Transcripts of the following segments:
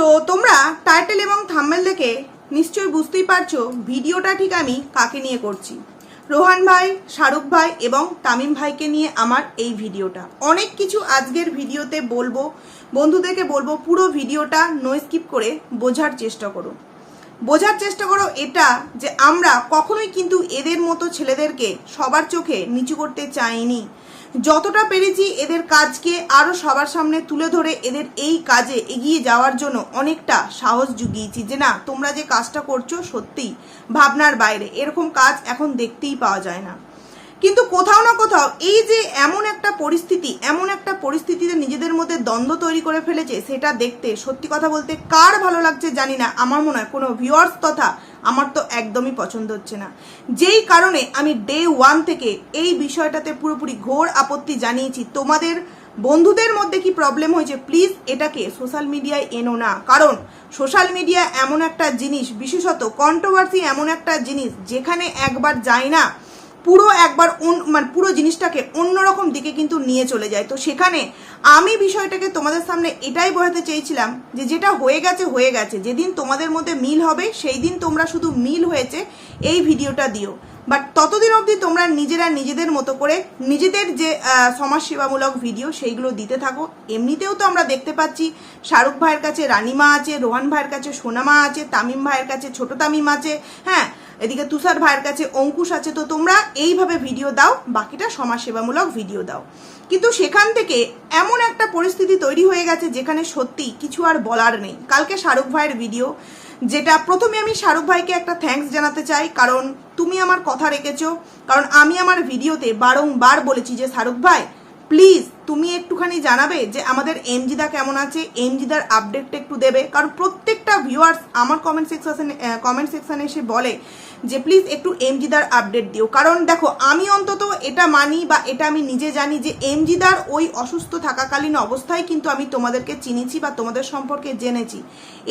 তো তোমরা টাইটেল এবং থাম্বেল দেখে নিশ্চয়ই বুঝতেই পারছ ভিডিওটা ঠিক আমি কাকে নিয়ে করছি। রোহান ভাই, শাহরুখ ভাই এবং তামিম ভাইকে নিয়ে আমার এই ভিডিওটা। অনেক কিছু আজকের ভিডিওতে বলব, বন্ধুদেরকে বলব, পুরো ভিডিওটা নো স্কিপ করে বোঝার চেষ্টা করো। বোঝার চেষ্টা করো এটা যে আমরা কখনোই কিন্তু এদের মতো ছেলেদেরকে সবার চোখে নিচু করতে চাইনি। যতটা পেরেছি এদের কাজকে আরও সবার সামনে তুলে ধরে এদের এই কাজে এগিয়ে যাওয়ার জন্য অনেকটা সাহস জুগিয়েছি যে না, তোমরা যে কাজটা করছ সত্যিই ভাবনার বাইরে। এরকম কাজ এখন দেখতেই পাওয়া যায় না। কিন্তু কোথাও না কোথাও এই যে এমন একটা পরিস্থিতি, এমন একটা পরিস্থিতিতে নিজেদের মধ্যে দ্বন্দ্ব তৈরি করে ফেলেছে, সেটা দেখতে, সত্যি কথা বলতে কার ভালো লাগছে জানি না, আমার মনে হয় কোনো ভিউয়ার্স তথা আমার তো একদমই পছন্দ হচ্ছে না। যেই কারণে আমি ডে ওয়ান থেকে এই বিষয়টাতে পুরোপুরি ঘোর আপত্তি জানিয়েছি। তোমাদের বন্ধুদের মধ্যে কি প্রবলেম হয়েছে? প্লিজ এটাকে সোশ্যাল মিডিয়ায় এনো না। কারণ সোশ্যাল মিডিয়া এমন একটা জিনিস, বিশেষত কন্ট্রোভার্সি এমন একটা জিনিস, যেখানে একবার যায় না পুরো একবার মানে পুরো জিনিসটাকে অন্যরকম দিকে কিন্তু নিয়ে চলে যায়। তো সেখানে আমি বিষয়টাকে তোমাদের সামনে এটাই বোঝাতে চেয়েছিলাম যে যেটা হয়ে গেছে হয়ে গেছে। যেদিন তোমাদের মধ্যে মিল হবে, সেই দিন তোমরা শুধু মিল হয়েছে এই ভিডিওটা দিও। বাট ততদিন অবধি তোমরা নিজেরা নিজেদের মতো করে নিজেদের যে সমাজসেবামূলক ভিডিও সেইগুলো দিতে থাকো। এমনিতেও তো আমরা দেখতে পাচ্ছি শাহরুখ ভাইয়ের কাছে রানিমা আছে, রোহান ভাইয়ের কাছে সোনামা আছে, তামিম ভাইয়ের কাছে ছোট তামিম আছে। হ্যাঁ এদিকে তুষার ভাইয়ের কাছে অঙ্কুশ আছে, তো তোমরা এইভাবে ভিডিও দাও, বাকিটা সমাজসেবামূলক ভিডিও দাও। কিন্তু সেখান থেকে এমন একটা পরিস্থিতি তৈরি হয়ে গেছে যেখানে সত্যি কিছু আর বলার নেই। কালকে শাহরুখ ভাইয়ের ভিডিও যেটা প্রথমে আমি শাহরুখ ভাইকে একটা থ্যাঙ্কস জানাতে চাই, কারণ তুমি আমার কথা রেখেছো, কারণ আমি আমার ভিডিওতে বারংবার বলেছি যে, শাহরুখ ভাই প্লিজ তুমি একটুখানি জানাবে যে, আমাদের এমজিদা কেমন আছে, এমজিদার আপডেটটা একটু দেবে। কারণ প্রত্যেকটা ভিউয়ার্স আমার কমেন্ট সেকশনে কমেন্ট সেকশনে এসে বলে যে প্লিজ একটু এমজিদার আপডেট দিও। কারণ দেখো, আমি অন্তত এটা মানি বা এটা আমি নিজে জানি যে এমজিদার ওই অসুস্থ থাকাকালীন অবস্থায় কিন্তু আমি তোমাদেরকে চিনেছি বা তোমাদের সম্পর্কে জেনেছি।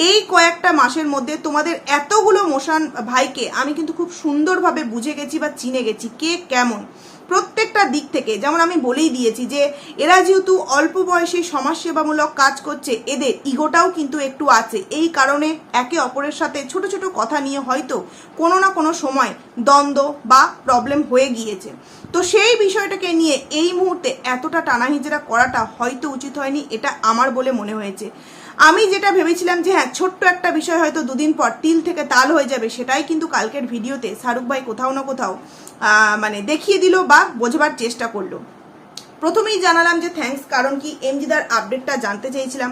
এই কয়েকটা মাসের মধ্যে তোমাদের এতগুলো মোশান ভাইকে আমি কিন্তু খুব সুন্দরভাবে বুঝে গেছি বা চিনে গেছি কে কেমন। প্রত্যেকটা দিক থেকে, যেমন আমি বলেই দিয়েছি যে, এরা যেহেতু অল্প বয়সে সমাজসেবামূলক কাজ করছে, এদের ইগোটাও কিন্তু একটু আছে। এই কারণে একে অপরের সাথে ছোট ছোট কথা নিয়ে হয়তো কোনো না কোনো সময় দ্বন্দ্ব বা প্রবলেম হয়ে গিয়েছে। তো সেই বিষয়টাকে নিয়ে এই মুহূর্তে এতটা টানাহিজরা করাটা হয়তো উচিত হয়নি, এটা আমার বলে মনে হয়েছে। আমি যেটা ভেবেছিলাম যে হ্যাঁ ছোট্ট একটা বিষয় হয়তো দুদিন পর তিল থেকে তাল হয়ে যাবে, সেটাই কিন্তু কালকের ভিডিওতে শাহরুখ ভাই কোথাও না কোথাও মানে দেখিয়ে দিল বা বোঝবার চেষ্টা করল। প্রথমেই জানালাম যে থ্যাংকস কারণ কি এমজিদার আপডেটটা জানতে চেয়েছিলাম।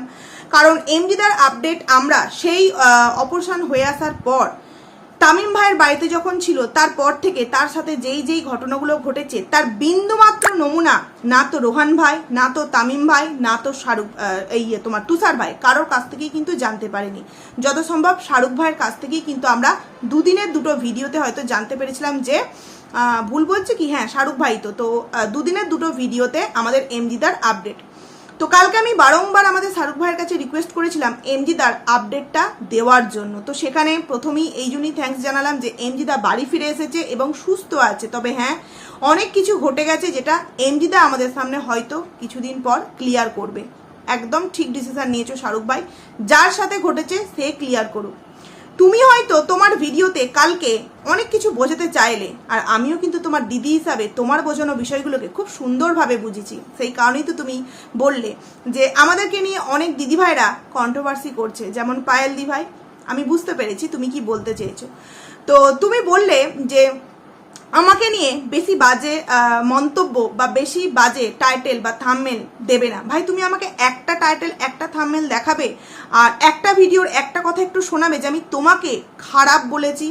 কারণ এমজিদার আপডেট আমরা সেই অপারেশন হয়ে আসার পর তামিম ভাইয়ের বাড়িতে যখন ছিল, তারপর থেকে তার সাথে যেই যেই ঘটনাগুলো ঘটেছে, তার বিন্দুমাত্র নমুনা না তো রোহান ভাই, না তো তামিম ভাই, না তো শাহরুখ এই ইয়ে তোমার তুষার ভাই, কারোর কাছ থেকেই কিন্তু জানতে পারেনি। যত সম্ভব শাহরুখ ভাইয়ের কাছ থেকেই কিন্তু আমরা দুদিনের দুটো ভিডিওতে হয়তো জানতে পেরেছিলাম যে ভুল বলছে কি? হ্যাঁ শাহরুখ ভাই তো। তো দুদিনের দুটো ভিডিওতে আমাদের এমজিদার আপডেট। তো কালকে আমি বারংবার আমাদের শাহরুখ ভাইয়ের কাছে রিকোয়েস্ট করেছিলাম এমজিদার আপডেটটা দেওয়ার জন্য। তো সেখানে প্রথমেই এই জন্যই থ্যাংকস জানালাম যে এমজিদা বাড়ি ফিরে এসেছে এবং সুস্থ আছে। তবে হ্যাঁ অনেক কিছু ঘটে গেছে যেটা এমজিদা আমাদের সামনে হয়তো কিছুদিন পর ক্লিয়ার করবে। একদম ঠিক ডিসিশন নিয়েছো শাহরুখ ভাই। যার সাথে ঘটেছে সে ক্লিয়ার করুক। তুমি হয়তো তোমার ভিডিওতে কালকে অনেক কিছু বোঝাতে চাইলে, আর আমিও কিন্তু তোমার দিদি হিসাবে তোমার বোঝানো বিষয়গুলোকে খুব সুন্দরভাবে বুঝেছি। সেই কারণেই তো তুমি বললে যে আমাদেরকে নিয়ে অনেক দিদিভাইরা কন্ট্রোভার্সি করছে, যেমন পায়েল দিভাই। আমি বুঝতে পেরেছি তুমি কি বলতে চেয়েছো। তো তুমি বললে যে আমাকে নিয়ে বেশি বাজে মন্তব্য বা বেশি বাজে টাইটেল বা থামমেল দেবে না। ভাই, তুমি আমাকে একটা টাইটেল একটা থামমেল দেখাবে আর একটা ভিডিওর একটা কথা একটু শোনাবে যে আমি তোমাকে খারাপ বলেছি,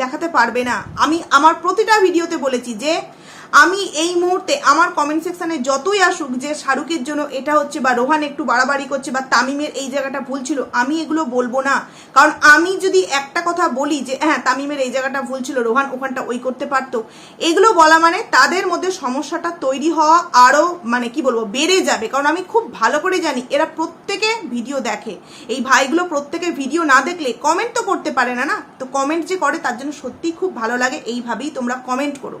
দেখাতে পারবে না। আমি আমার প্রতিটা ভিডিওতে বলেছি যে আমি এই মুহূর্তে আমার কমেন্ট সেকশানে যতই আসুক যে শাহরুখের জন্য এটা হচ্ছে বা রোহান একটু বাড়াবাড়ি করছে বা তামিমের এই জায়গাটা ভুল ছিল, আমি এগুলো বলব না। কারণ আমি যদি একটা কথা বলি যে হ্যাঁ তামিমের এই জায়গাটা ভুল ছিল, রোহান ওখানটা ওই করতে পারতো, এগুলো বলা মানে তাদের মধ্যে সমস্যাটা তৈরি হওয়া আরও মানে কি বলব, বেড়ে যাবে। কারণ আমি খুব ভালো করে জানি, এরা প্রত্যেকে ভিডিও দেখে। এই ভাইগুলো প্রত্যেকে ভিডিও না দেখলে কমেন্ট তো করতে পারে না না? তো কমেন্ট যে করে তার জন্য সত্যিই খুব ভালো লাগে, এইভাবেই তোমরা কমেন্ট করো।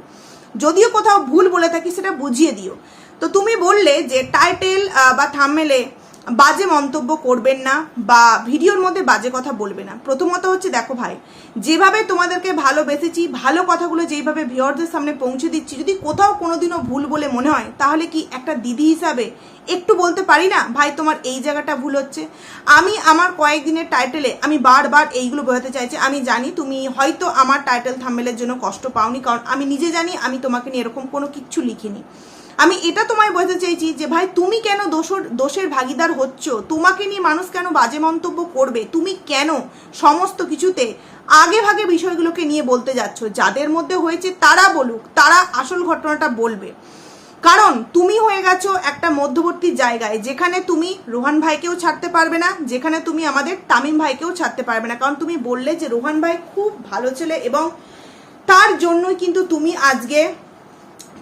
যদিও কোথাও ভুল বলে থাকি, সেটা বুঝিয়ে দিও। তো তুমি বললে যে টাইটেল বা থামমেলে বাজে মন্তব্য করবেন না বা ভিডিওর মধ্যে বাজে কথা বলবে না। প্রথমত হচ্ছে, দেখো ভাই, যেভাবে তোমাদেরকে ভালোবেসেছি, ভালো কথাগুলো যেইভাবে ভিওরদের সামনে পৌঁছে দিচ্ছি, যদি কোথাও কোনোদিনও ভুল বলে মনে হয়, তাহলে কি একটা দিদি হিসাবে একটু বলতে পারি না? ভাই, তোমার এই জায়গাটা ভুল হচ্ছে। আমি আমার কয়েকদিনের টাইটেলে, আমি বারবার এইগুলো বোঝাতে চাইছি, আমি জানি তুমি হয়তো আমার টাইটেল থাম্বেলের জন্য কষ্ট পাওনি, কারণ আমি নিজে জানি, আমি তোমাকে নিয়ে এরকম কোনো কিচ্ছু লিখিনি। আমি এটা তোমায় বোঝাতে চাইছি যে ভাই, তুমি কেন দোষর, দোষের ভাগিদার হচ্ছ? তোমাকে নিয়ে মানুষ কেন বাজে মন্তব্য করবে? তুমি কেন সমস্ত কিছুতে আগে ভাগে বিষয়গুলোকে নিয়ে বলতে যাচ্ছ? যাদের মধ্যে হয়েছে তারা বলুক, তারা আসল ঘটনাটা বলবে। কারণ তুমি হয়ে গেছো একটা মধ্যবর্তী জায়গায়, যেখানে তুমি রোহান ভাইকেও ছাড়তে পারবে না, যেখানে তুমি আমাদের তামিম ভাইকেও ছাড়তে পারবে না। কারণ তুমি বললে যে রোহান ভাই খুব ভালো ছেলে এবং তার জন্যই কিন্তু তুমি আজকে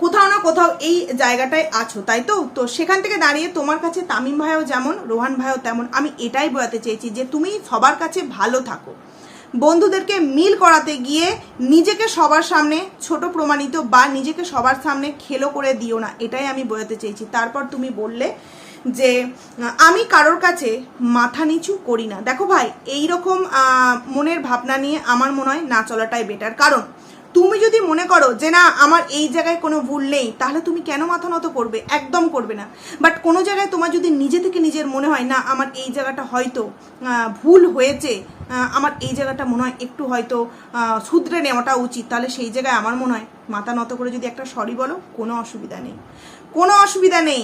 কোথাও না কোথাও এই জায়গাটায় আছো, তাই তো? তো সেখান থেকে দাঁড়িয়ে তোমার কাছে তামিম ভাইও যেমন, রোহান ভাইও তেমন, আমি এটাই বোঝাতে চেয়েছি যে তুমি সবার কাছে ভালো থাকো। বন্ধুদেরকে মিল করাতে গিয়ে নিজেকে সবার সামনে ছোট প্রমাণিত বা নিজেকে সবার সামনে খেলো করে দিও না, এটাই আমি বোঝাতে চেয়েছি। তারপর তুমি বললে যে, আমি কারোর কাছে মাথা নিচু করি না। দেখো ভাই এই রকম মনের ভাবনা নিয়ে আমার মনে হয় না চলাটাই বেটার কারণ তুমি যদি মনে করো যে না, আমার এই জায়গায় কোনো ভুল নেই, তাহলে তুমি কেন মাথা নত করবে? একদম করবে না। বাট কোনো জায়গায় তোমার যদি নিজে থেকে নিজের মনে হয়, না, আমার এই জায়গাটা হয়তো ভুল হয়েছে আমার এই জায়গাটা মনে হয় একটু হয়তো শুধরে নেওয়াটা উচিত, তাহলে সেই জায়গায় আমার মনে হয় মাথা নত করে যদি একটা সরি বলো, কোনো অসুবিধা নেই। কোনো অসুবিধা নেই।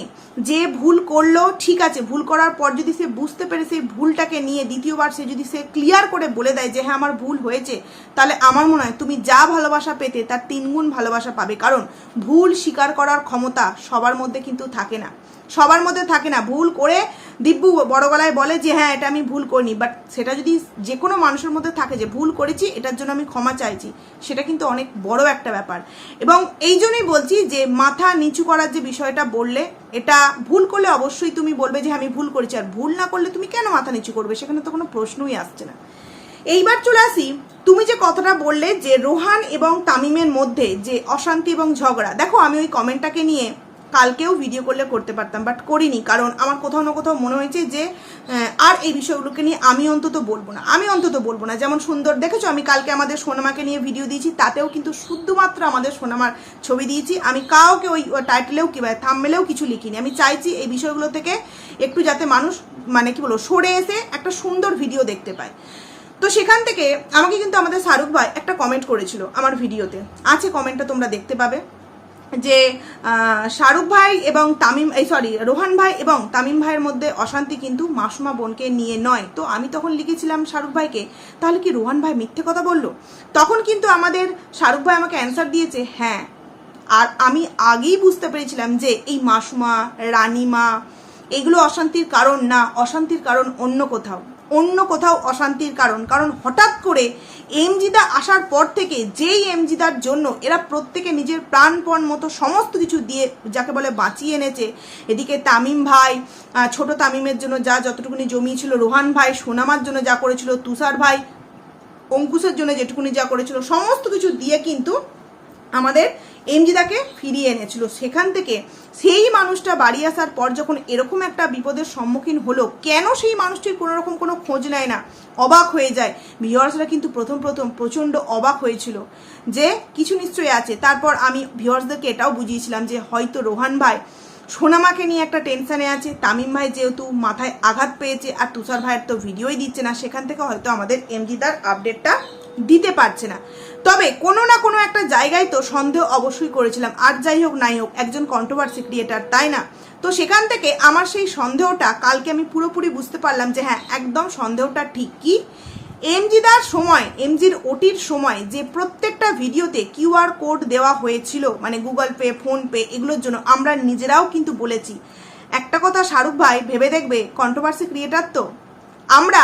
যে ভুল করল, ঠিক আছে, ভুল করার পর যদি সে বুঝতে পেরে সেই ভুলটাকে নিয়ে দ্বিতীয়বার সে যদি সে ক্লিয়ার করে বলে দেয় যে হ্যাঁ আমার ভুল হয়েছে, তাহলে আমার মনে হয় তুমি যা ভালোবাসা পেতে তার তিনগুণ ভালোবাসা পাবে। কারণ ভুল স্বীকার করার ক্ষমতা সবার মধ্যে কিন্তু থাকে না। সবার মধ্যে থাকে না। ভুল করে দিব্যু বড় গলায় বলে যে হ্যাঁ এটা আমি ভুল করিনি। বাট সেটা যদি যে কোনো মানুষের মধ্যে থাকে যে, ভুল করেছি, এটার জন্য আমি ক্ষমা চাইছি। সেটা কিন্তু অনেক বড় একটা ব্যাপার। এবং এই জন্যই বলছি যে, মাথা নিচু করার যে বিষয়টা বললে, এটা ভুল করলে অবশ্যই তুমি বলবে যে আমি ভুল করেছি। আর ভুল না করলে তুমি কেন মাথা নিচু করবে? সেখানে তো কোনো প্রশ্নই আসছে না। এইবার চলে আসি, তুমি যে কথাটা বললে যে, রোহান এবং তামিমের মধ্যে যে অশান্তি এবং ঝগড়া। দেখো, আমি ওই কমেন্টটাকে নিয়ে কালকেও ভিডিও করলে করতে পারতাম বাট করিনি, কারণ আমার কোথাও না কোথাও মনে হয়েছে যে আর এই বিষয়গুলোকে নিয়ে আমি অন্তত বলব না। আমি অন্তত বলব না। যেমন সুন্দর, দেখেছ, আমি কালকে আমাদের সোনামাকে নিয়ে ভিডিও দিয়েছি, তাতেও কিন্তু শুধুমাত্র আমাদের সোনামার ছবি দিয়েছি। আমি কাউকে ওই টাইটেলেও কি থামমেলেও কিছু লিখিনি। আমি চাইছি এই বিষয়গুলো থেকে একটু যাতে মানুষ মানে কি বলব, সরে এসে একটা সুন্দর ভিডিও দেখতে পায়। তো সেখান থেকে আমাকে কিন্তু আমাদের শাহরুখ ভাই একটা কমেন্ট করেছিল আমার ভিডিওতে আছে কমেন্টটা তোমরা দেখতে পাবে। যে শাহরুখ ভাই এবং তামিম, এই সরি, রোহান ভাই এবং তামিম ভাইয়ের মধ্যে অশান্তি কিন্তু মাসুমা বোনকে নিয়ে নয়। তো আমি তখন লিখেছিলাম শাহরুখ ভাইকে, তাহলে কি রোহান ভাই মিথ্যে কথা বলল? তখন কিন্তু আমাদের শাহরুখ ভাই আমাকে অ্যান্সার দিয়েছে হ্যাঁ। আর আমি আগেই বুঝতে পেরেছিলাম যে, এই মাসুমা, রানীমা, এগুলো অশান্তির কারণ না, অশান্তির কারণ অন্য কোথাও। অন্য কোথাও অশান্তির কারণ। কারণ হঠাৎ করে এমজিদা আসার পর থেকে যেই এমজিদার জন্য এরা প্রত্যেকে নিজের প্রাণপণ মতো সমস্ত কিছু দিয়ে যাকে বলে বাঁচিয়ে এনেছে, এদিকে তামিম ভাই ছোট তামিমের জন্য যা যতটুকুনি জমিয়েছিল রোহান ভাই, সোনামার জন্য যা করেছিল, তুষার ভাই, অঙ্কুশের জন্য যেটুকুনি যা করেছিল, সমস্ত কিছু দিয়ে কিন্তু আমাদের এমজিদাকে ফিরিয়ে এনেছিল। সেখান থেকে সেই মানুষটা বাড়ি আসার পর যখন এরকম একটা বিপদের সম্মুখীন হলো, কেন সেই মানুষটির কোনো রকম কোনো খোঁজ নেয় না? অবাক হয়ে যায়। ভিওয়ার্সরা কিন্তু প্রথম প্রথম প্রচণ্ড অবাক হয়েছিল যে, কিছু নিশ্চয়ই আছে। তারপর আমি ভিওয়ার্সদেরকে এটাও বুঝিয়েছিলাম যে, হয়তো রোহান ভাই সোনামাকে নিয়ে একটা টেনশানে আছে, তামিম ভাই যেহেতু মাথায় আঘাত পেয়েছে, আর তুষার ভাইয়ের তো ভিডিওই দিচ্ছে না, সেখান থেকে হয়তো আমাদের এমজিদার আপডেটটা দিতে পারছে না। তবে কোনো না কোনো একটা জায়গায় তো সন্দেহ অবশ্যই করেছিলাম। আর যাই হোক, নাই হোক, একজন কন্ট্রোভার্সি ক্রিয়েটার তাই না? তো সেখান থেকে আমার সেই সন্দেহটা কালকে আমি পুরোপুরি বুঝতে পারলাম যে হ্যাঁ একদম সন্দেহটা ঠিক কি? এমজিদার সময়, এমজির ওটির সময় যে প্রত্যেকটা ভিডিওতে কিউআর কোড দেওয়া হয়েছিল মানে গুগল পে ফোনপে এগুলোর জন্য আমরা নিজেরাও কিন্তু বলেছি। একটা কথা শাহরুখ ভাই, ভেবে দেখবে কন্ট্রোভার্সি ক্রিয়েটার তো। আমরা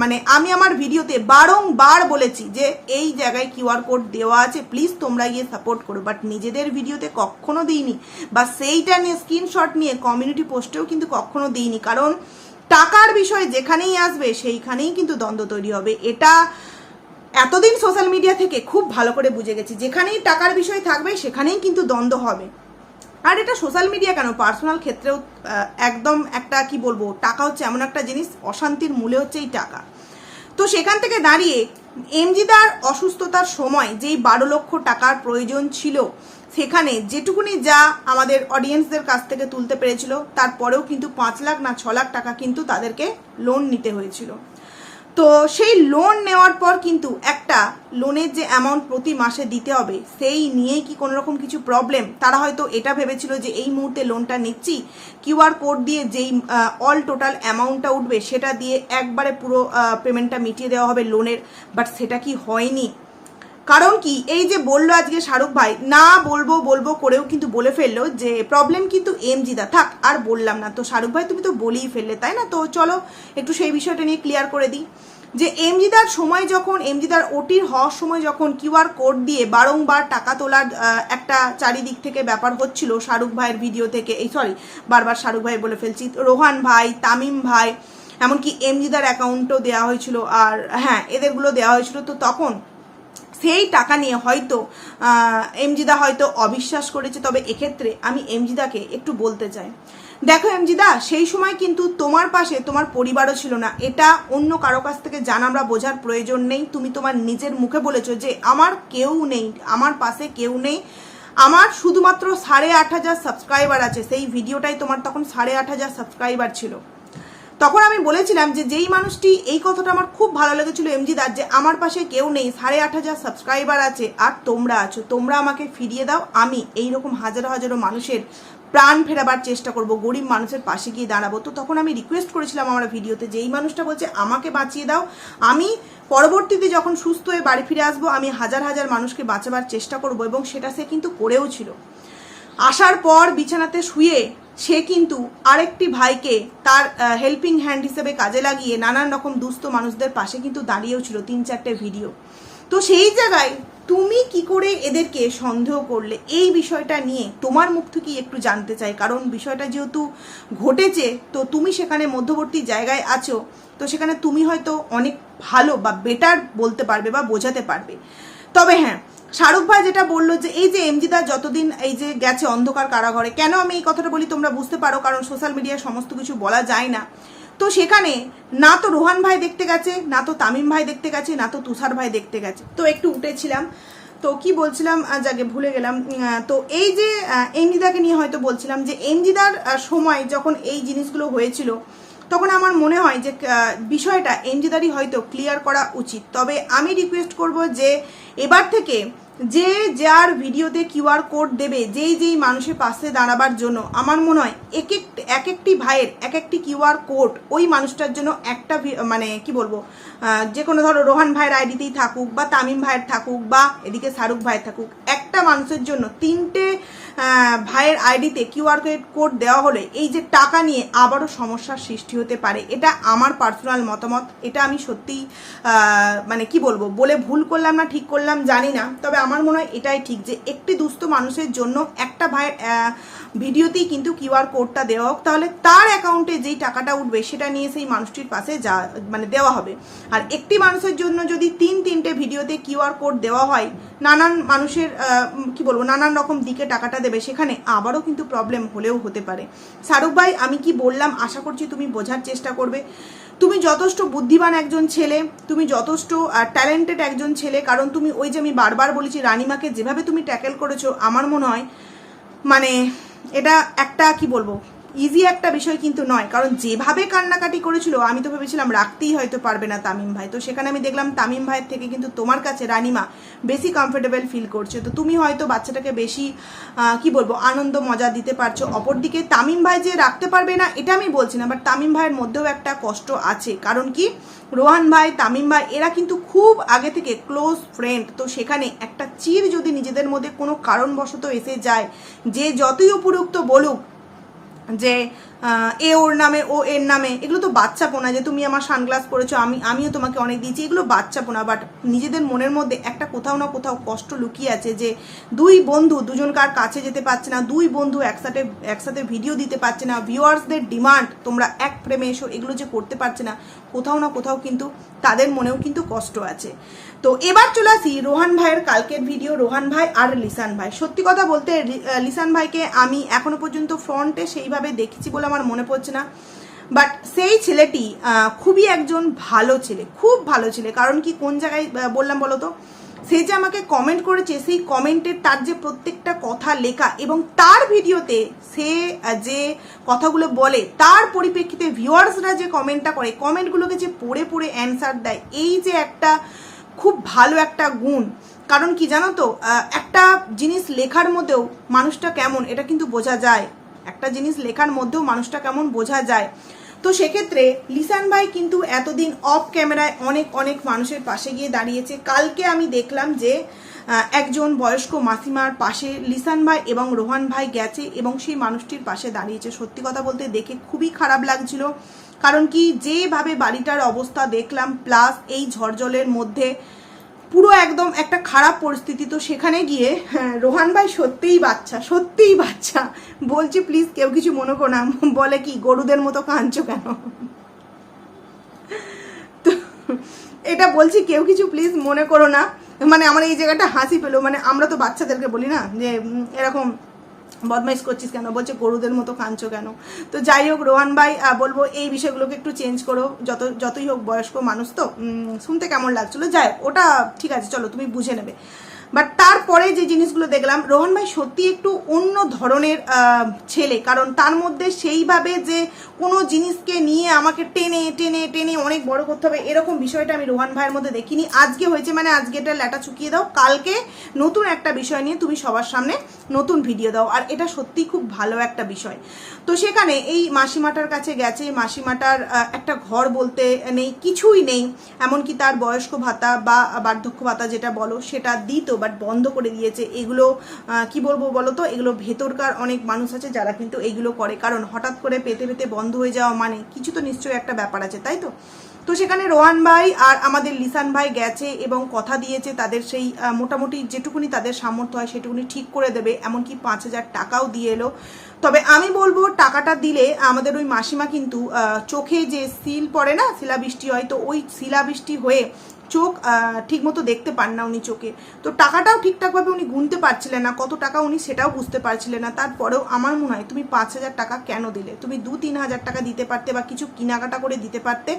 মানে আমি আমার ভিডিওতে বারংবার বলেছি যে এই জায়গায় কিউআর কোড দেওয়া আছে, প্লিজ তোমরা গিয়ে সাপোর্ট করো। বাট নিজেদের ভিডিওতে কখনো দিইনি বা সেইটা নিয়ে স্ক্রিনশট নিয়ে কমিউনিটি পোস্টেও কিন্তু কখনো দিইনি। কারণ টাকার বিষয় যেখানেই আসবে সেইখানেই কিন্তু দ্বন্দ্ব তৈরি হবে। এটা এতদিন সোশ্যাল মিডিয়া থেকে খুব ভালো করে বুঝে গেছি। যেখানেই টাকার বিষয় থাকবে, সেখানেই কিন্তু দ্বন্দ্ব হবে। আর এটা সোশ্যাল মিডিয়া কেন? পার্সোনাল ক্ষেত্রেও একদম একটা, কি বলব, টাকা হচ্ছে এমন একটা জিনিস, অশান্তির মূলে হচ্ছে এই টাকা। তো সেখান থেকে দাঁড়িয়ে এমজিদার অসুস্থতার সময় যেই বারো লক্ষ টাকার প্রয়োজন ছিল, সেখানে যেটুকুনি যা আমাদের অডিয়েন্সদের কাছ থেকে তুলতে পেরেছিল, তারপরেও কিন্তু পাঁচ লাখ না ছ লাখ টাকা কিন্তু তাদেরকে লোন নিতে হয়েছিল। তো সেই লোন নেওয়ার পর কিন্তু একটা লোনের যে অ্যামাউন্ট প্রতি মাসে দিতে হবে, সেই নিয়ে কি কোনো রকম কিছু প্রবলেম তারা হয়তো এটা ভেবেছিল যে এই মুহূর্তে লোনটা নিচ্ছি কিউআর কোড দিয়ে যেই অল টোটাল অ্যামাউন্টটা উঠবে, সেটা দিয়ে একবারে পুরো পেমেন্টটা মিটিয়ে দেওয়া হবে লোনের বাট সেটা কি হয়নি? কারণ কি? এই যে বলল আজকে শাহরুখ ভাই, না বলব বলব করেও কিন্তু বলে ফেলল যে প্রবলেম কিন্তু এমজিদা থাক, আর বললাম না। তো শাহরুখ ভাই, তুমি তো বলেই ফেললে, তাই না? তো চলো একটু সেই বিষয়টা নিয়ে ক্লিয়ার করে দিই। যে এমজিদার সময় যখন এমজিদার ওটির হওয়ার সময় যখন কিউআর কোড দিয়ে বারংবার টাকা তোলার একটা চারিদিক থেকে ব্যাপার হচ্ছিল শাহরুখ ভাইয়ের ভিডিও থেকে, এই সরি বারবার শাহরুখ ভাই বলে ফেলছি, রোহান ভাই, তামিম ভাই, এমনকি এমজিদার অ্যাকাউন্টও দেওয়া হয়েছিল, আর হ্যাঁ এদেরগুলো দেওয়া হয়েছিল। তো তখন সেই টাকা নিয়ে হয়তো এমজিদা হয়তো অবিশ্বাস করেছে। তবে এক্ষেত্রে আমি এমজিদাকে একটু বলতে চাই। দেখো এমজিদা, সেই সময় কিন্তু তোমার পাশে তোমার পরিবারও ছিল না। এটা অন্য কারও কাছ থেকে জানা আমরা বোঝার প্রয়োজন নেই। তুমি তোমার নিজের মুখে বলেছ যে, আমার কেউ নেই, আমার পাশে কেউ নেই। আমার শুধুমাত্র সাড়ে আট হাজার সাবস্ক্রাইবার আছে। সেই ভিডিওটাই তোমার তখন সাড়ে আট হাজার সাবস্ক্রাইবার ছিল। তখন আমি বলেছিলাম যে যেই মানুষটি এই কথাটা আমার খুব ভালো লেগেছিল এমজি দার যে আমার পাশে কেউ নেই, সাড়ে আট হাজার সাবস্ক্রাইবার আছে, আর তোমরা আছো, তোমরা আমাকে ফিরিয়ে দাও, আমি এই রকম হাজারো হাজারো মানুষের প্রাণ ফেরাবার চেষ্টা করব, গরিব মানুষের পাশে গিয়ে দাঁড়াবো। তো তখন আমি রিকোয়েস্ট করেছিলাম আমার ভিডিওতে যে এই মানুষটা বলছে, আমাকে বাঁচিয়ে দাও, আমি পরবর্তীতে যখন সুস্থ হয়ে বাড়ি ফিরে আসব, আমি হাজার হাজার মানুষকে বাঁচাবার চেষ্টা করব। এবং সেটা সে কিন্তু করেও ছিল। আসার পর বিছানাতে শুয়ে সে কিন্তু আরেকটি ভাইকে তার হেল্পিং হ্যান্ড হিসেবে কাজে লাগিয়ে নানান রকম দুস্থ মানুষদের পাশে কিন্তু দাঁড়িয়েও ছিল তিন চারটে ভিডিও তো সেই জায়গায় তুমি কি করে এদেরকে সন্দেহ করলে? এই বিষয়টা নিয়ে তোমার মুখ থেকেই একটু জানতে চাই, কারণ বিষয়টা যেহেতু ঘটেছে, তো তুমি সেখানে মধ্যবর্তী জায়গায় আছো, তো সেখানে তুমি হয়তো অনেক ভালো বা বেটার বলতে পারবে বা বোঝাতে পারবে। তবে হ্যাঁ শাহরুখ ভাই যেটা বলল যে এই যে এমজিদা যতদিন এই যে গেছে অন্ধকার কারাঘরে কেন আমি এই কথাটা বলি তোমরা বুঝতে পারো, কারণ সোশ্যাল মিডিয়ায় সমস্ত কিছু বলা যায় না। তো সেখানে না তো রোহান ভাই দেখতে গেছে, না তো তামিম ভাই দেখতে গেছে, না তো তুষার ভাই দেখতে গেছে। তো একটু উঠেছিলাম, তো কি বলছিলাম আগে ভুলে গেলাম তো এই যে এমজিদাকে নিয়ে হয়তো বলছিলাম যে এমজিদার সময় যখন এই জিনিসগুলো হয়েছিল, তখন আমার মনে হয় যে বিষয়টা এমজিদারই হয়তো ক্লিয়ার করা উচিত। তবে আমি রিকোয়েস্ট করব যে, এবার থেকে যে যার ভিডিওতে কিউআর কোড দেবে, যেই যেই মানুষের পাশে দাঁড়াবার জন্য, আমার মনে হয় এক এক এক একটি ভাইয়ের এক একটি কিউআর কোড ওই মানুষটার জন্য একটা মানে কি বলব যে কোনো ধরো রোহান ভাইয়ের আইডিতেই থাকুক বা তামিম ভাইয়ের থাকুক বা এদিকে শাহরুখ ভাইয়ের থাকুক, একটা মানুষের জন্য তিনটে ভাইয়ের আইডিতে কিউআর কোড দেওয়া হলে এই যে টাকা নিয়ে আবারও সমস্যার সৃষ্টি হতে পারে, এটা আমার পার্সোনাল মতামত। এটা আমি সত্যিই মানে কি বলব, বলে ভুল করলাম না, ঠিক করলাম, জানি না। তবে আমার মনে হয় এটাই ঠিক যে একটি দুস্থ মানুষের জন্য একটা ভাইয়ের ভিডিওতেই কিন্তু কিউআর কোডটা দেওয়া হোক, তাহলে তার অ্যাকাউন্টে যেই টাকাটা উঠবে সেটা নিয়ে সেই মানুষটির পাশে যা মানে দেওয়া হবে। আর একটি মানুষের জন্য যদি তিন তিনটে ভিডিওতে কিউআর কোড দেওয়া হয়, নানান মানুষের কি বলব, নানান রকম দিকে টাকাটা দেবে, সেখানে আবারও কিন্তু প্রবলেম হলেও হতে পারে। শাহরুখ ভাই, আমি কি বললাম? আশা করছি তুমি বোঝার চেষ্টা করবে। তুমি যথেষ্ট বুদ্ধিমান একজন ছেলে, তুমি যথেষ্ট ট্যালেন্টেড একজন ছেলে, কারণ তুমি ওই যে আমি বারবার বলেছি, রানিমাকে যেভাবে তুমি ট্যাকেল করেছ, আমার মনে হয় মানে এটা একটা, কি বলব ইজি একটা বিষয় কিন্তু নয়, কারণ যেভাবে কান্নাকাটি করেছিল, আমি তো ভেবেছিলাম রাখতেই হয়তো পারবে না তামিম ভাই। তো সেখানে আমি দেখলাম তামিম ভাইয়ের থেকে কিন্তু তোমার কাছে রানিমা বেশি কমফোর্টেবল ফিল করছে। তো তুমি হয়তো বাচ্চাটাকে বেশি কি বলব, আনন্দ, মজা দিতে পারছ। অপরদিকে তামিম ভাই যে রাখতে পারবে না, এটা আমি বলছি না বাট তামিম ভাইয়ের মধ্যেও একটা কষ্ট আছে। কারণ কি, রোহান ভাই, তামিম ভাই, এরা কিন্তু খুব আগে থেকে ক্লোজ ফ্রেন্ড তো সেখানে একটা চির যদি নিজেদের মধ্যে কোনো কারণবশত এসে যায়, যে যতই উপরুক্ত বলুক যে আহ, এ ওর নামে, ও এর নামে। এগুলো তো বাচ্চাপোনা যে তুমি আমার সানগ্লাস পরেছো, আমি, আমিও তোমাকে অনেক দিয়েছি, এগুলো বাচ্চা পোনা। বাট নিজেদের মনের মধ্যে একটা কোথাও না কোথাও কষ্ট লুকিয়ে আছে যে দুই বন্ধু দুজনকার কাছে যেতে পারছে না, দুই বন্ধু একসাথে একসাথে ভিডিও দিতে পারছে না ভিউয়ার্সদের ডিমান্ড তোমরা এক ফ্রেমে এসো, এগুলো যে করতে পারছে না, কোথাও না কোথাও কিন্তু তাদের মনেও কিন্তু কষ্ট আছে। তো এবার চলে আসি রোহান ভাইয়ের কালকের ভিডিও রোহান ভাই আর লিসান ভাই। সত্যি কথা বলতে লিসান ভাইকে আমি এখনও পর্যন্ত ফ্রন্টে সেইভাবে দেখেছি বলে আমার মনে পড়ছে না। বাট সেই ছেলেটি খুবই একজন ভালো ছেলে, খুব ভালো ছেলে। কারণ কি, কোন জায়গায় বললাম বলো তো? সে যে আমাকে কমেন্ট করেছে, সেই কমেন্টের তার যে প্রত্যেকটা কথা লেখা এবং তার ভিডিওতে সে যে কথাগুলো বলে, তার পরিপ্রেক্ষিতে ভিউয়ার্সরা যে কমেন্টটা করে কমেন্টগুলোকে যে পড়ে পড়ে অ্যান্সার দেয়, এই যে একটা খুব ভালো একটা গুণ। কারণ কি জানো তো একটা জিনিস লেখার মধ্যেও মানুষটা কেমন, এটা কিন্তু বোঝা যায়। একটা জিনিস লেখার মধ্যেও মানুষটা কেমন বোঝা যায়। তো সেক্ষেত্রে লিসান ভাই কিন্তু এতদিন অফ ক্যামেরায় অনেক অনেক মানুষের পাশে গিয়ে দাঁড়িয়েছে। কালকে আমি দেখলাম যে একজন বয়স্ক মাসিমার পাশে লিসান ভাই এবং রোহান ভাই গেছে এবং সেই মানুষটির পাশে দাঁড়িয়েছে। সত্যি কথা বলতে দেখে খুবই খারাপ লাগছিল। কারণ কি, যেভাবে বাড়িটার অবস্থা দেখলাম প্লাস এই ঝড়জলের মধ্যে পুরো একদম একটা খারাপ পরিস্থিতি। তো সেখানে গিয়ে হ্যাঁ, রোহান ভাই সত্যিই বাচ্চা সত্যিই বাচ্চা। বলছি প্লিজ কেউ কিছু মনে করো না। বলে কি গরুদের মতো কাঁদছো কেন? তো এটা বলছি কেউ কিছু প্লিজ মনে করো না। মানে আমার এই জায়গাটা হাসি পেল। মানে আমরা তো বাচ্চাদেরকে বলি না যে এরকম বদমাইশ করছিস কেন? বলছে গরুদের মতো কাঁদছো কেন? তো যাই হোক, রোহান ভাই বলব এই বিষয়গুলোকে একটু চেঞ্জ করো। যত, যতই হোক বয়স্ক মানুষ তো শুনতে কেমন লাগছিল? যাই হোক, ওটা ঠিক আছে, চলো তুমি বুঝে নেবে। বাট তারপরে যে জিনিসগুলো দেখলাম, রোহন ভাই সত্যি একটু অন্য ধরনের ছেলে। কারণ তার মধ্যে সেইভাবে যে কোনো জিনিসকে নিয়ে আমাকে টেনে টেনে টেনে অনেক বড় করতে হবে, এরকম বিষয়টা আমি রোহান ভাইয়ের মধ্যে দেখিনি। আজকে হয়েছে মানে আজকে এটা ল্যাটা চুকিয়ে দাও। কালকে নতুন একটা বিষয় নিয়ে তুমি সবার সামনে নতুন ভিডিও দাও। আর এটা সত্যি খুব ভালো একটা বিষয়। তো সেখানে এই মাসিমাটার কাছে গেছে। মাসিমাটার একটা ঘর বলতে নেই, কিছুই নেই। এমনকি তার বয়স্ক ভাতা বা বার্ধক্য ভাতা যেটা বলো, সেটা দিত বাট বন্ধ করে দিয়েছে। এগুলো কি বলব বলো তো এগুলো ভেতরকার অনেক মানুষ আছে যারা কিন্তু এগুলো করে। কারণ হঠাৎ করে পেতে পেতে বন্ধ হয়ে যাওয়া মানে কিছু তো নিশ্চয়ই একটা ব্যাপার আছে, তাই তো? তো সেখানে রোহান ভাই আর আমাদের লিসান ভাই গেছে এবং কথা দিয়েছে তাদের সেই মোটামুটি যেটুকুনি তাদের সামর্থ্য হয় সেটুকুনি ঠিক করে দেবে, এমনকি পাঁচ হাজার টাকাও দিয়ে এলো। তবে আমি বলব টাকাটা দিলে আমাদের ওই মাসিমা কিন্তু চোখে যে সিল পড়ে না, শিলাবৃষ্টি হয়, তো ওই শিলাবৃষ্টি হয়ে চোখ ঠিক মতো দেখতে পান না উনি চোখে। তো টাকাটাও ঠিকঠাকভাবে উনি গুনতে পারছিলেন না, কত টাকা উনি সেটাও বুঝতে পারছিলেন না। তারপরেও আমার মনে হয় তুমি পাঁচ হাজার টাকা কেন দিলে? তুমি দু তিন হাজার টাকা দিতে পারতে বা কিছু কেনাকাটা করে দিতে পারতে।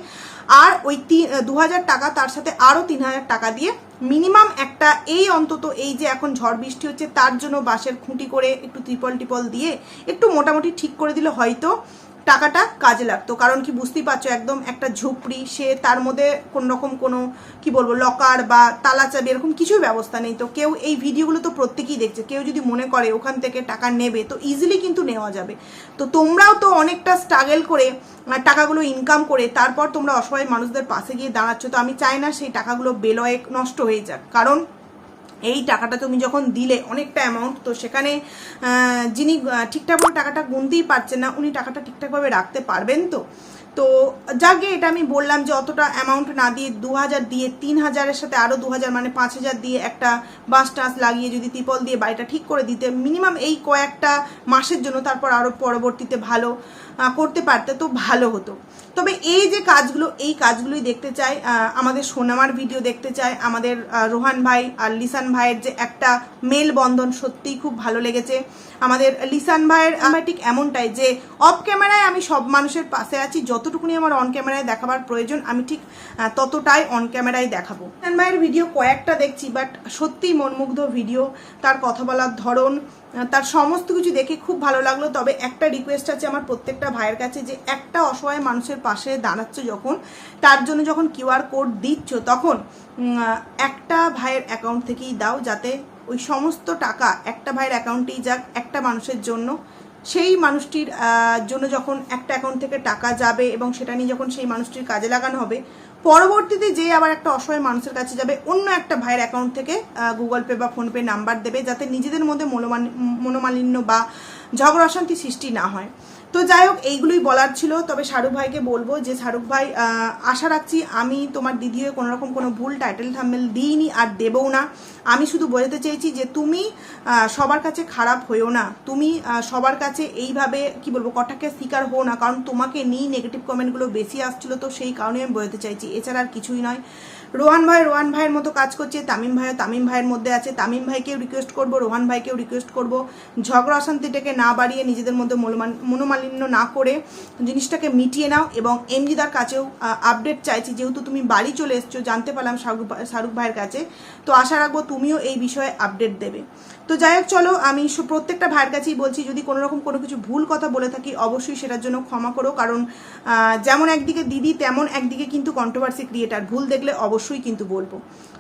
আর ওই তিন দু হাজার টাকা তার সাথে আরও তিন হাজার টাকা দিয়ে মিনিমাম একটা এই অন্তত এই যে এখন ঝড় বৃষ্টি হচ্ছে, তার জন্য বাঁশের খুঁটি করে একটু ত্রিপল টিপল দিয়ে একটু মোটামুটি ঠিক করে দিলে হয়তো টাকাটা কাজে লাগতো। কারণ কি বুঝতেই পারছ, একদম একটা ঝুপড়ি, সে তার মধ্যে কোন রকম কোনো, কি বলব লকার বা তালা চাবি এরকম কিছুই ব্যবস্থা নেই। তো কেউ এই ভিডিওগুলো তো প্রত্যেকেই দেখছে, কেউ যদি মনে করে ওখান থেকে টাকা নেবে, তো ইজিলি কিন্তু নেওয়া যাবে। তো তোমরাও তো অনেকটা স্ট্রাগল করে টাকাগুলো ইনকাম করে, তারপর তোমরা অসহায় মানুষদের পাশে গিয়ে দাঁড়াচ্ছ। তো আমি চাই না সেই টাকাগুলো বেলয়ে নষ্ট হয়ে যাক। কারণ এই টাকাটা তুমি যখন দিলে অনেকটা অ্যামাউন্ট তো সেখানে যিনি ঠিকঠাকভাবে টাকাটা গুনতেই পারছেন না, উনি টাকাটা ঠিকঠাকভাবে রাখতে পারবেন তো। তো যাকে এটা আমি বললাম যে অতটা অ্যামাউন্ট না দিয়ে দু হাজার দিয়ে তিন হাজারের সাথে আরও দু হাজার মানে পাঁচ হাজার দিয়ে একটা বাস টাস লাগিয়ে যদি ত্রিপল দিয়ে বাড়িটা ঠিক করে দিতে মিনিমাম এই কয়েকটা মাসের জন্য, তারপর আরও পরবর্তীতে ভালো। করতে পারতে তো ভালো হতো। তবে এই যে কাজগুলো, এই কাজগুলোই দেখতে চাই আমাদের সোনামার ভিডিও দেখতে চাই, আমাদের রোহান ভাই আর লিসান ভাইয়ের যে একটা মেল বন্ধন সত্যিই খুব ভালো লেগেছে। আমাদের লিসান ভাইয়ের আমার ঠিক এমনটাই যে অফ ক্যামেরায় আমি সব মানুষের পাশে আছি, যতটুকুনি আমার অন ক্যামেরায় দেখাবার প্রয়োজন, আমি ঠিক ততটাই অন ক্যামেরায় দেখাবো। লিসান ভাইয়ের ভিডিও কয়েকটা দেখছি বাট সত্যিই মনমুগ্ধ ভিডিও তার কথা বলার ধরন তার সমস্ত কিছু দেখে খুব ভালো লাগল। তবে একটা রিকোয়েস্ট আছে আমার প্রত্যেকটা ভাইয়ের কাছে যে একটা অসহায় মানুষের পাশে দাঁড়াচ্ছ যখন, তার জন্য যখন কিউআর কোড দিচ্ছ তখন একটা ভাইয়ের অ্যাকাউন্ট থেকেই দাও যাতে ওই সমস্ত টাকা একটা ভাইয়ের অ্যাকাউন্টেই যাক একটা মানুষের জন্য। সেই মানুষটির জন্য যখন একটা অ্যাকাউন্ট থেকে টাকা যাবে এবং সেটা নিয়ে যখন সেই মানুষটির কাজে লাগানো হবে, পরবর্তীতে যে আবার একটা অসহায় মানুষের কাছে যাবে, অন্য একটা ভাইয়ের অ্যাকাউন্ট থেকে গুগল পে বা ফোনপে নাম্বার দেবে, যাতে নিজেদের মধ্যে মনোমালিন্য বা ঝগড়া অশান্তি সৃষ্টি না হয়। তো যাই হোক, এইগুলোই বলার ছিল। তবে শাহরুখ ভাইকে বলব যে, শাহরুখ ভাই আশা রাখছি আমি তোমার দিদি হয়ে কোনো রকম কোনো ভুল টাইটেল থাম্বেল দিইনি আর দেবও না। আমি শুধু বোঝাতে চেয়েছি যে, তুমি সবার কাছে খারাপ হয়েও না। তুমি সবার কাছে এইভাবে, কি বলব কটাকে শিকার হও না। কারণ তোমাকে নিয়ে নেগেটিভ কমেন্টগুলো বেশি আসছিল, তো সেই কারণে আমি বোঝাতে চাইছি। এছাড়া আর কিছুই নয়। রোহান ভাই, রোহান ভাইয়ের মতো কাজ করছে, তামিম ভাইও তামিম ভাইয়ের মধ্যে আছে। তামিম ভাইকেও রিকোয়েস্ট করব, রোহান ভাইকেও রিকোয়েস্ট করব। ঝগড়া অশান্তিটাকে না বাড়িয়ে নিজেদের মধ্যে মনোমালিন্য না করে জিনিসটাকে মিটিয়ে নাও এবং এমজিদার কাছেও আপডেট চাইছি। যেহেতু তুমি বাড়ি চলে এসছো, জানতে পারলাম শাহরুখ শাহরুখ ভাইয়ের কাছে। তো আশা রাখব তুমিও এই বিষয়ে আপডেট দেবে। তো যাই হোক, চলো, আমি প্রত্যেকটা ভাইয়ের কাছেই বলছি, যদি কোনো রকম কোনো কিছু ভুল কথা বলে থাকি, অবশ্যই সেটার জন্য ক্ষমা করো। কারণ যেমন একদিকে দিদি, তেমন একদিকে কিন্তু কন্ট্রোভার্সি ক্রিয়েটার ভুল দেখলে অবশ্যই কিন্তু বলব।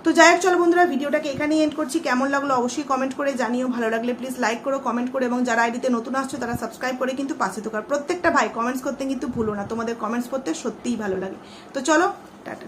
তো যাই হোক, চলো বন্ধুরা, ভিডিওটাকে এখানেই এন্ড করছি। কেমন লাগল অবশ্যই কমেন্ট করে জানিও। ভালো লাগলে প্লিজ লাইক করো কমেন্ট করো, এবং যারা আইডিতে নতুন আসছো, তারা সাবস্ক্রাইব করে কিন্তু পাশে থাকার প্রত্যেকটা ভাই কমেন্টস করতে কিন্তু ভুলো না। তোমাদের কমেন্টস করতে সত্যিই ভালো লাগে। তো চলো, টাটা।